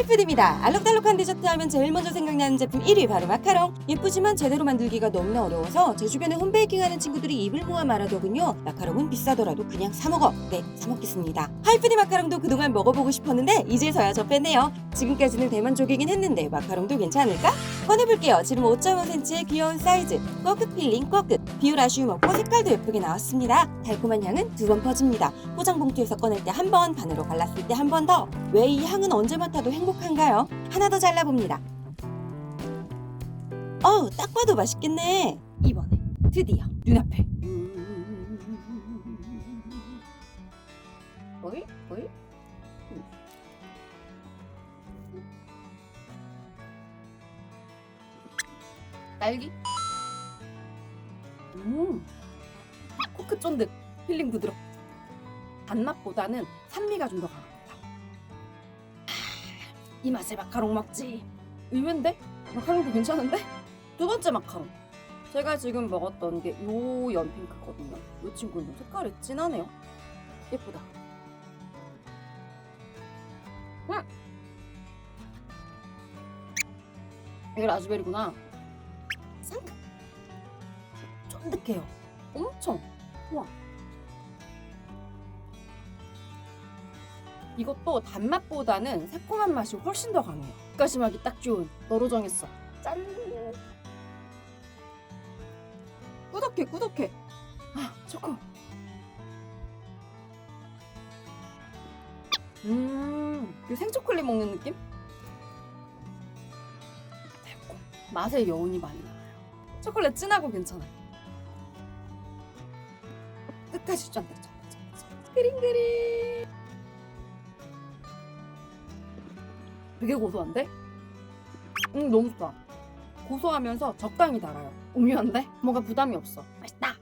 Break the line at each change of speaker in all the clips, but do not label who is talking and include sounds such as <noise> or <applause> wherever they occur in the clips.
하이푸드입니다. 알록달록한 디저트 하면 제일 먼저 생각나는 제품 1위 바로 마카롱. 예쁘지만 제대로 만들기가 너무나 어려워서 제 주변에 홈베이킹 하는 친구들이 입을 모아 말하더군요. 마카롱은 비싸더라도 그냥 사 먹어. 네, 사 먹겠습니다. 하이푸드 마카롱도 그동안 먹어보고 싶었는데 이제서야 접했네요. 지금까지는 대만족이긴 했는데 마카롱도 괜찮을까? 꺼내볼게요. 지름 5.5cm의 귀여운 사이즈. 꺾끝 필링 꺾끝. 비율 아쉬움 없고 색깔도 예쁘게 나왔습니다. 달콤한 향은 두 번 퍼집니다. 포장 봉투에서 꺼낼 때 한 번, 반으로 갈랐을 때 한 번 더. 왜 이 향은 언제 맡아도 행복 한가요? 하나 더 잘라봅니다. 어우, 딱 봐도 맛있겠네. 이번에 드디어 눈앞에. 어이? 어이? 딸기? 음, 코크 쫀득, 필링 부드럽. 단맛보다는 산미가 좀 더. 아, 이 맛에 마카롱 먹지. 의외인데? 마카롱도 괜찮은데? 두 번째 마카롱. 제가 지금 먹었던 게 요 연핑크거든요. 이 친구는 색깔이 진하네요. 예쁘다. 음! 이게 라즈베리구나. 상큼. 쫀득해요. 엄청. 우와. 이것도 단맛보다는 새콤한 맛이 훨씬 더 강해요. 입가심하기 딱 좋은 너로 정했어. 짠. 꾸덕해 꾸덕해. 아 초코. 음, 그 생초콜릿 먹는 느낌? 달콤. 맛의 여운이 많이 나요. 초콜릿 진하고 괜찮아요. 끝까지 짠다 짠다. 그링그링. 되게 고소한데? 음 너무 좋다. 고소하면서 적당히 달아요. 오묘한데? 뭔가 부담이 없어. 맛있다.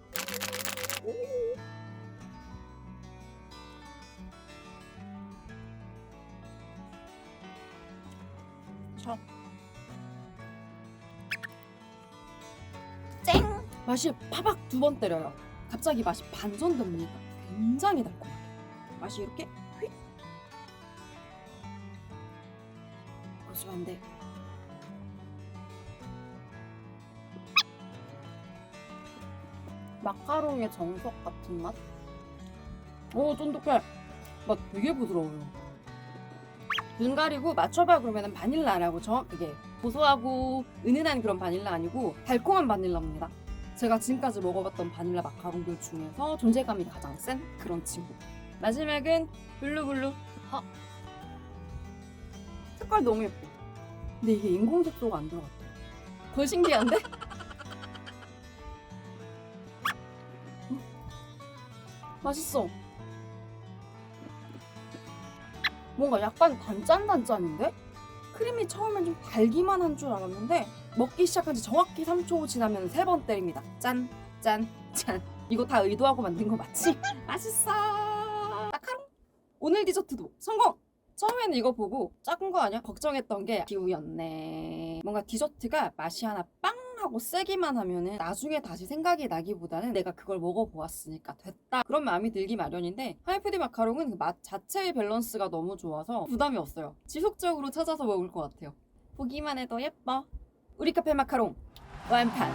참. 쨍! 맛이 파박 두 번 때려요. 갑자기 맛이 반전됩니다. 굉장히 달콤하게. 맛이 이렇게 고소한데 마카롱의 정석 같은 맛? 오 쫀득해. 맛 되게 부드러워요. 눈 가리고 맞춰봐 그러면 바닐라라고 정확하게 고소하고 은은한 그런 바닐라 아니고 달콤한 바닐라입니다. 제가 지금까지 먹어봤던 바닐라 마카롱들 중에서 존재감이 가장 센 그런 친구. 마지막은 블루블루. 하 색깔 너무 예뻐 근데 이게 인공 색소가 안 들어갔대 더 신기한데? 음. <laughs> 맛있어 뭔가 약간 단짠단짠인데? 크림이 처음엔 좀 달기만 한 줄 알았는데 먹기 시작한 지 정확히 3초 지나면 세 번 때립니다. 짠, 짠, 짠. 이거 다 의도하고 만든 거 맞지? <laughs> 맛있어. 마카롱. 오늘 디저트도 성공. 처음에는 이거 보고 작은 거 아니야? 걱정했던 게 기우였네. 뭔가 디저트가 맛이 하나 빵 하고 세기만 하면은 나중에 다시 생각이 나기보다는 내가 그걸 먹어보았으니까 됐다 그런 마음이 들기 마련인데 하이프디 마카롱은 그 맛 자체의 밸런스가 너무 좋아서 부담이 없어요 지속적으로 찾아서 먹을 것 같아요 보기만 해도 예뻐 우리 카페 마카롱 완판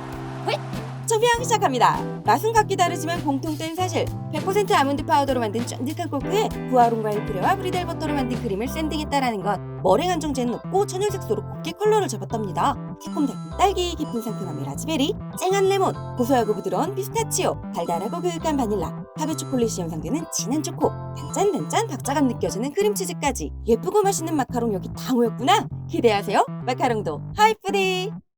호잇! 소비하기 시작합니다. 맛은 각기 다르지만 공통된 사실 100% 아몬드 파우더로 만든 쫀득한 코크에 부하롱과 일프레와 브리델 버터로 만든 크림을 샌딩했다라는 것 머랭 한정제는 없고 천연 색소로 곱게 컬러를 잡았답니다. 새콤달콤 딸기, 깊은 상큼함의 라즈베리, 쨍한 레몬, 고소하고 부드러운 피스타치오, 달달하고 그윽한 바닐라, 하베 초콜릿이 연상되는 진한 초코, 단짠단짠 박자감 느껴지는 크림치즈까지 예쁘고 맛있는 마카롱 여기 다 모였구나. 기대하세요. 마카롱도 하이프디.